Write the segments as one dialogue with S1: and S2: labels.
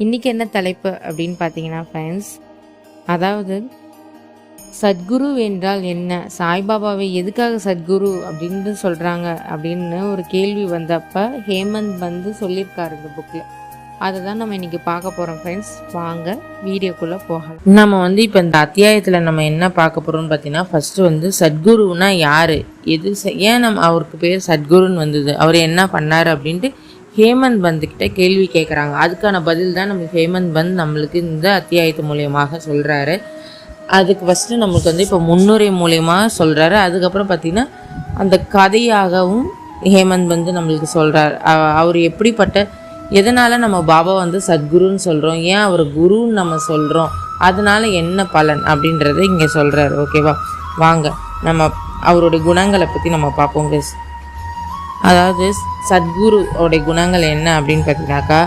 S1: இன்றைக்கி என்ன தலைப்பு அப்படின்னு பார்த்தீங்கன்னா ஃப்ரெண்ட்ஸ் அதாவது சத்குரு என்றால் என்ன? சாய்பாபாவை எதுக்காக சத்குரு அப்படின்னு சொல்கிறாங்க அப்படின்னு ஒரு கேள்வி வந்தப்ப ஹேமந்த் வந்து சொல்லியிருக்காரு இந்த புக்கில் அதை தான் நம்ம இன்றைக்கி பார்க்க போகிறோம் ஃப்ரெண்ட்ஸ் வாங்க வீடியோக்குள்ளே போகலாம். நம்ம வந்து இப்போ இந்த அத்தியாயத்தில் நம்ம என்ன பார்க்க போகிறோம்னு பார்த்தீங்கன்னா ஃபஸ்ட்டு வந்து சத்குருன்னா யார்? எது ஏன் நம்ம அவருக்கு பேர் சத்குருன்னு வந்தது? அவர் என்ன பண்ணார் அப்படின்ட்டு ஹேமந்த் பந்துக்கிட்ட கேள்வி கேட்குறாங்க அதுக்கான பதில் தான் நம்ம ஹேமந்த் பந்த் நம்மளுக்கு இந்த அத்தியாயத்து மூலியமாக சொல்கிறாரு அதுக்கு ஃபஸ்ட்டு நம்மளுக்கு வந்து இப்போ முன்னுரை மூலயமா சொல்கிறாரு அதுக்கப்புறம் பார்த்திங்கன்னா அந்த கதையாகவும் ஹேமந்த் வந்து நம்மளுக்கு சொல்கிறார் அவர் எப்படிப்பட்ட எதனால் நம்ம பாபா வந்து சத்குருன்னு சொல்கிறோம் ஏன் அவர் குருன்னு நம்ம சொல்கிறோம் அதனால் என்ன பலன் அப்படின்றத இங்கே சொல்கிறாரு ஓகேவா? வாங்க நம்ம அவருடைய குணங்களை பற்றி நம்ம பார்ப்போம். அதாவது சத்குருவோடைய குணங்கள் என்ன அப்படின்னு பார்த்தீங்கன்னாக்கா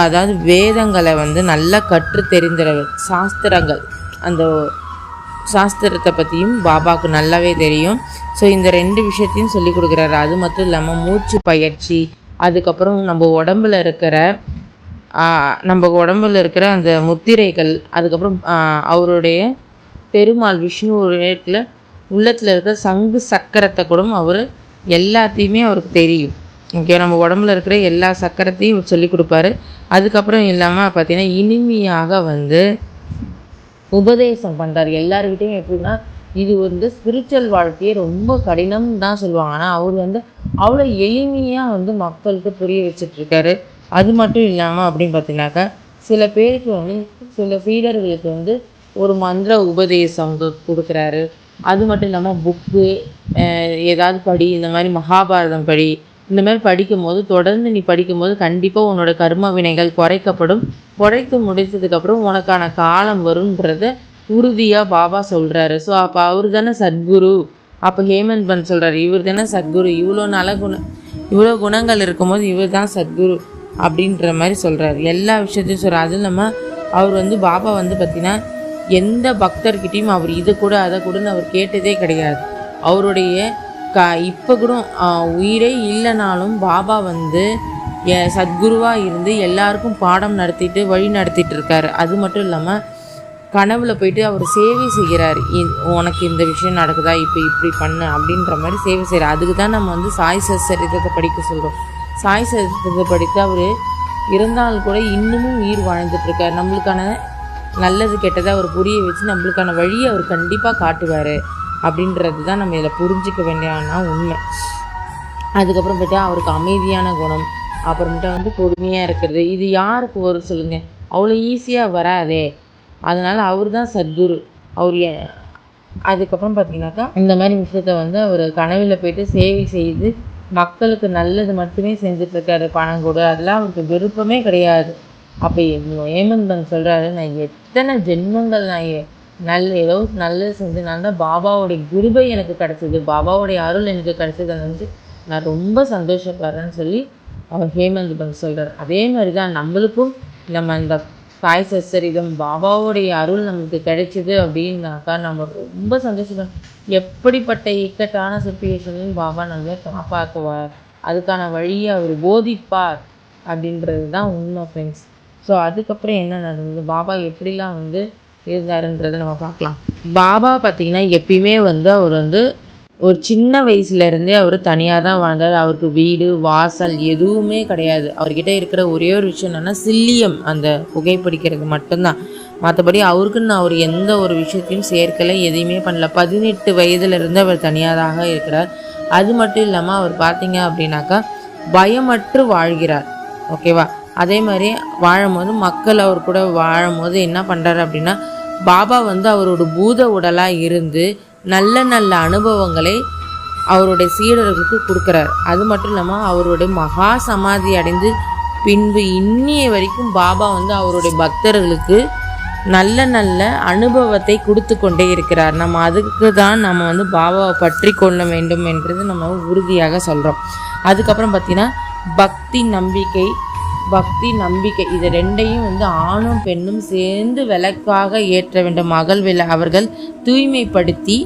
S1: அதாவது வேதங்களை வந்து நல்லா கற்று தெரிந்தவர் சாஸ்திரங்கள். அந்த சாஸ்திரத்தை பற்றியும் பாபாவுக்கு நல்லாவே தெரியும். ஸோ இந்த ரெண்டு விஷயத்தையும் சொல்லி கொடுக்குறாரு. அது மட்டும் இல்லாமல் மூச்சு பயிற்சி அதுக்கப்புறம் நம்ம உடம்புல இருக்கிற நம்ம உடம்புல இருக்கிற அந்த முத்திரைகள் அதுக்கப்புறம் அவருடைய பெருமாள் விஷ்ணு இடத்துல உள்ளத்தில் இருக்கிற சங்கு சக்கரத்தை கூட அவர் எல்லாத்தையுமே அவருக்கு தெரியும். ஓகே நம்ம உடம்புல இருக்கிற எல்லா சக்கரத்தையும் சொல்லி கொடுப்பாரு. அதுக்கப்புறம் இல்லாமல் பார்த்தீங்கன்னா இனிமையாக வந்து உபதேசம் பண்ணுறாரு எல்லாருக்கிட்டையும் எப்படின்னா இது வந்து ஸ்பிரிச்சுவல் வாழ்க்கையே ரொம்ப கடினம் தான் சொல்லுவாங்க. ஆனால் அவர் வந்து அவ்வளோ எளிமையாக வந்து மக்களுக்கு புரிய வச்சிட்ருக்காரு. இருக்காரு அது மட்டும் இல்லாமல் அப்படின்னு பார்த்தீங்கன்னாக்கா சில பேருக்கு வந்து சில ஃபீடர்களுக்கு வந்து ஒரு மந்திர உபதேசம் வந்து கொடுக்குறாரு. அது மட்டும் இல்லாமல் புக்கு ஏதாவது படி இந்த மாதிரி மகாபாரதம் படி இந்த மாதிரி படிக்கும்போது தொடர்ந்து நீ படிக்கும்போது கண்டிப்பாக உன்னோட கர்ம வினைகள் குறைக்கப்படும். குறைத்து முடித்ததுக்கப்புறம் உனக்கான காலம் வரும்ன்றத உறுதியாக பாபா சொல்கிறாரு ஸோ அப்போ அவர் தானே சத்குரு. அப்போ ஹேமந்த் பன் சொல்கிறாரு இவர் தானே சத்குரு. இவ்வளோ நல்ல குணம் இவ்வளோ குணங்கள் இருக்கும்போது இவர் தான் சத்குரு. அப்படின்ற மாதிரி சொல்கிறாரு எல்லா விஷயத்தையும் சொல்கிறார் அதுவும் இல்லாமல் அவர் வந்து பாபா வந்து பார்த்திங்கன்னா எந்த பக்தர்கிட்டையும் அவர் இது கூட அதை கூடன்னு அவர் கேட்டதே கிடையாது. அவருடைய க இப்போ கூட உயிரே இல்லைனாலும் பாபா வந்து எ- இருந்து எல்லாருக்கும் பாடம் நடத்திட்டு வழி நடத்திட்டு இருக்காரு அது மட்டும் இல்லாமல் கனவுல போயிட்டு அவர் சேவை செய்கிறார். உனக்கு இந்த விஷயம் நடக்குதா? இப்போ இப்படி பண்ணு அப்படின்ற மாதிரி சேவை செய்கிறார். அதுக்கு தான் நம்ம வந்து சாய் சரித்திரத்தை படிக்க சொல்கிறோம் சாய் சரித்திரத்தை படித்து அவர் இருந்தாலும் கூட இன்னமும் உயிர் வாழ்ந்துட்டுருக்கார். நம்மளுக்கான நல்லது கெட்டதை அவர் புரிய வச்சு நம்மளுக்கான வழியை அவர் கண்டிப்பாக காட்டுவார். அப்படின்றது தான் நம்ம இதில் புரிஞ்சிக்க வேண்டியனா உண்மை. அதுக்கப்புறம் பார்த்தா அவருக்கு அமைதியான குணம். அப்புறமேட்டா வந்து பொறுமையாக இருக்கிறது. இது யாருக்கு வரும் சொல்லுங்கள் அவ்வளோ ஈஸியாக வராதே. அதனால் அவர் தான் சத்குரு. அவர் அதுக்கப்புறம் பார்த்தீங்கன்னாக்கா இந்த மாதிரி விஷயத்த வந்து அவர் கனவில் போயிட்டு சேவை செய்து மக்களுக்கு நல்லது மட்டுமே செஞ்சுட்ருக்காரு பணம் கொடு. அதெல்லாம் அவருக்கு விருப்பமே கிடையாது. அப்போ ஏமந்தன் சொல்கிறாரு நான் எத்தனை ஜென்மங்கள் நான் நல்ல ஏதோ நல்லது செஞ்சதுனால தான் பாபாவுடைய குருபை எனக்கு கிடச்சிது பாபாவுடைய அருள் எனக்கு கிடச்சிது அதை வந்து நான் ரொம்ப சந்தோஷப்படுறேன்னு சொல்லி அவர் ஹேமந்த் பந்த் சொல்கிறார் அதே மாதிரி தான் நம்மளுக்கும் நம்ம அந்த சாய் சச்சரிதம் பாபாவுடைய அருள் நமக்கு கிடைச்சிது அப்படின்னாக்கா நம்ம ரொம்ப சந்தோஷப்படும் எப்படிப்பட்ட இக்கட்டான சுச்சுவேஷன்லையும் பாபா நம்ம காப்பாக்குவார் அதுக்கான வழியை அவர் போதிப்பார் அப்படின்றது தான் உண்மை ஃப்ரெண்ட்ஸ் ஸோ அதுக்கப்புறம் என்ன நடந்தது? பாபா எப்படிலாம் வந்து இருந்தாருன்றதை நம்ம பார்க்கலாம். பாபா பார்த்தீங்கன்னா எப்பயுமே வந்து அவர் வந்து ஒரு சின்ன வயசுலேருந்தே அவர் தனியாக தான் வாழ்ந்தார். அவருக்கு வீடு வாசல் எதுவுமே கிடையாது. அவர்கிட்ட இருக்கிற ஒரே ஒரு விஷயம் என்னென்னா சில்லியம் அந்த புகைப்பிடிக்கிறது மட்டும்தான். மற்றபடி அவருக்குன்னு அவர் எந்த ஒரு விஷயத்தையும் சேர்க்கலை எதையுமே பண்ணல. பதினெட்டு வயதுலேருந்து அவர் தனியாக இருக்கிறார். அது மட்டும் இல்லாமல் அவர் பார்த்தீங்க அப்படின்னாக்கா பயமற்று வாழ்கிறார். ஓகேவா? அதே மாதிரி வாழும்போது மக்கள் அவர் கூட வாழும்போது என்ன பண்ணுறாரு அப்படின்னா பாபா வந்து அவரோட பூத உடலாக இருந்து நல்ல நல்ல அனுபவங்களை அவருடைய சீடர்களுக்கு கொடுக்குறாரு. அது மட்டும் இல்லாமல் அவருடைய மகா சமாதி அடைந்து பின்பு இன்னிய வரைக்கும் பாபா வந்து அவருடைய பக்தர்களுக்கு நல்ல நல்ல அனுபவத்தை கொடுத்து கொண்டே இருக்கிறார். நம்ம அதுக்கு தான் நம்ம வந்து பாபாவை பற்றி கொள்ள வேண்டும் என்றது நம்ம உறுதியாக சொல்கிறோம் அதுக்கப்புறம் பார்த்திங்கன்னா பக்தி நம்பிக்கை பக்தி நம்பிக்கை இது ரெண்டையும் வந்து ஆணும் பெண்ணும் சேர்ந்து விளக்காக ஏற்ற வேண்டும். அகல் வில அவர்கள் தூய்மைப்படுத்தி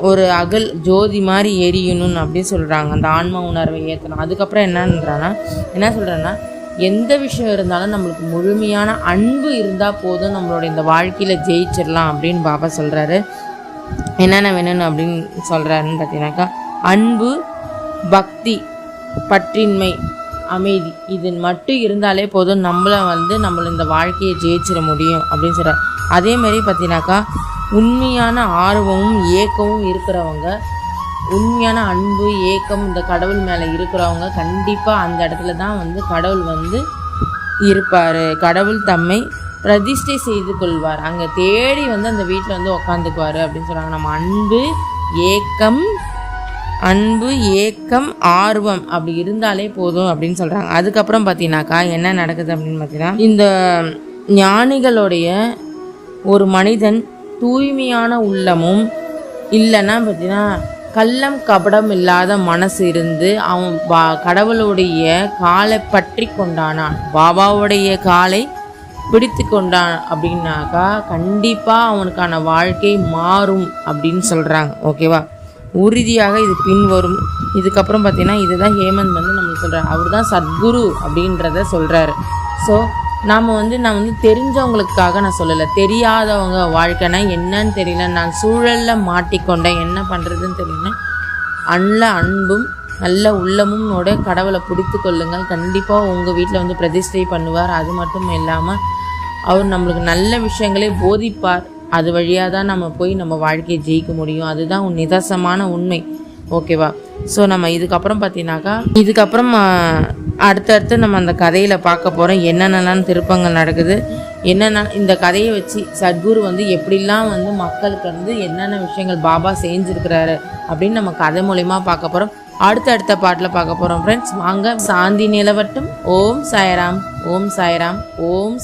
S1: ஒரு அகல் ஜோதி மாதிரி எரியணும்னு அப்படின்னு சொல்கிறாங்க அந்த ஆன்ம உணர்வை ஏற்றணும் அதுக்கப்புறம் என்னன்றான்னா என்ன சொல்கிறேன்னா எந்த விஷயம் இருந்தாலும் நம்மளுக்கு முழுமையான அன்பு இருந்தால் போதும் நம்மளோட இந்த வாழ்க்கையில் ஜெயிச்சிடலாம் அப்படின்னு பாபா சொல்கிறாரு என்னென்ன வேணும்னு அப்படின்னு சொல்கிறாருன்னு பார்த்தீங்கன்னாக்கா அன்பு பக்தி பற்றின்மை அமைதி. இது மட்டும் இருந்தாலே போதும் நம்மளை வந்து நம்மளை இந்த வாழ்க்கையை ஜெயிச்சிட முடியும் அப்படின்னு சொல்கிறார் அதே மாதிரி பார்த்தீங்கன்னாக்கா உண்மையான ஆர்வமும் ஏக்கமும் இருக்கிறவங்க உண்மையான அன்பு ஏக்கம் இந்த கடவுள் மேலே இருக்கிறவங்க கண்டிப்பாக அந்த இடத்துல தான் வந்து கடவுள் வந்து இருப்பார். கடவுள் தம்மை பிரதிஷ்டை செய்து கொள்வார். அங்கே தேடி வந்து அந்த வீட்டில் வந்து உக்காந்துக்குவார் அப்படின்னு சொல்கிறாங்க நம்ம அன்பு ஏக்கம் அன்பு ஏக்கம் ஆர்வம் அப்படி இருந்தாலே போதும் அப்படின்னு சொல்கிறாங்க அதுக்கப்புறம் பார்த்தீங்கன்னாக்கா என்ன நடக்குது அப்படின்னு பார்த்தீங்கன்னா இந்த ஞானிகளுடைய ஒரு மனிதன் தூய்மையான உள்ளமும் இல்லைன்னா பார்த்தீங்கன்னா கள்ளம் கபடம் இல்லாத மனசு இருந்து அவன் பா கடவுளுடைய காலை பற்றி கொண்டானான். பாபாவுடைய காலை பிடித்து கொண்டான் அப்படின்னாக்கா கண்டிப்பாக அவனுக்கான வாழ்க்கை மாறும் அப்படின்னு சொல்கிறாங்க ஓகேவா? உறுதியாக இது பின்வரும். இதுக்கப்புறம் பார்த்தீங்கன்னா இதுதான் ஹேமந்த் வந்து நம்மளுக்கு சொல்கிறார் அவர் தான் சத்குரு அப்படின்றத சொல்கிறாரு ஸோ நாம் வந்து நான் வந்து தெரிஞ்சவங்களுக்காக நான் சொல்லலை. தெரியாதவங்க வாழ்க்கைனா என்னன்னு தெரியல. நான் சூழலில் மாட்டிக்கொண்டேன். என்ன பண்ணுறதுன்னு தெரியல. நல்ல அன்பும் நல்ல உள்ளமும் கடவுளை பிடித்து கொள்ளுங்கள். கண்டிப்பாக உங்கள் வீட்டில் வந்து பிரதிஷ்டை பண்ணுவார். அது மட்டும் இல்லாமல் அவர் நம்மளுக்கு நல்ல விஷயங்களே போதிப்பார். அது வழியாக தான் நம்ம போய் நம்ம வாழ்க்கையை ஜெயிக்க முடியும். அதுதான் உன் நிதர்சமான உண்மை. ஓகேவா? ஸோ நம்ம இதுக்கப்புறம் பார்த்தீங்கன்னாக்கா இதுக்கப்புறம் அடுத்தடுத்து நம்ம அந்த கதையில் பார்க்க போகிறோம் என்னென்னலாம் திருப்பங்கள் நடக்குது? என்னென்ன இந்த கதையை வச்சு சத்குரு வந்து எப்படிலாம் வந்து மக்களுக்கு வந்து என்னென்ன விஷயங்கள் பாபா செஞ்சுருக்கிறாரு அப்படின்னு நம்ம கதை மூலயமா பார்க்க போகிறோம் அடுத்த பாட்டில் பார்க்க போகிறோம் ஃப்ரெண்ட்ஸ் வாங்க சாந்தி நிலவட்டும். ஓம் சாய்ராம். ஓம் சாய்ராம். ஓம்